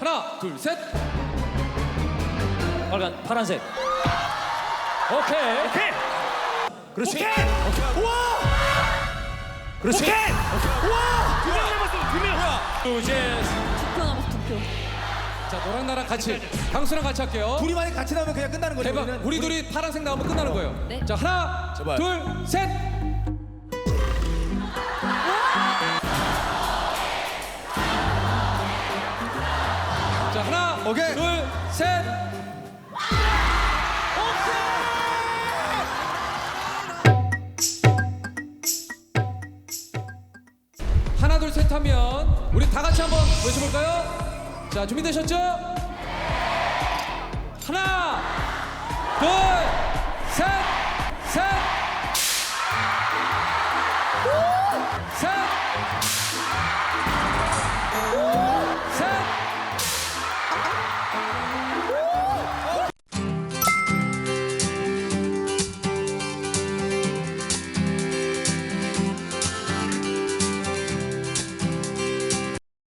하나, 둘, 셋. 빨간 파란색. 오케이. 오케이. 그렇지. 오케이. 우와. 그렇지. 오케이. 우와. 두 명 남았어. 두 명. 이제 투표 남았어 투표. 자, 너랑 나랑 같이, 강수랑 같이 할게요. 둘이 만약 같이 나오면 그냥 끝나는 거죠. 대박. 우리 둘이 파란색 나오면 끝나는 거예요. 네. 자, 하나, 제발. 둘, 셋. 오케이. 둘, 셋. 하나, 둘, 셋 하면 우리 다 같이 한번 외쳐볼까요? 자, 준비되셨죠? 하나.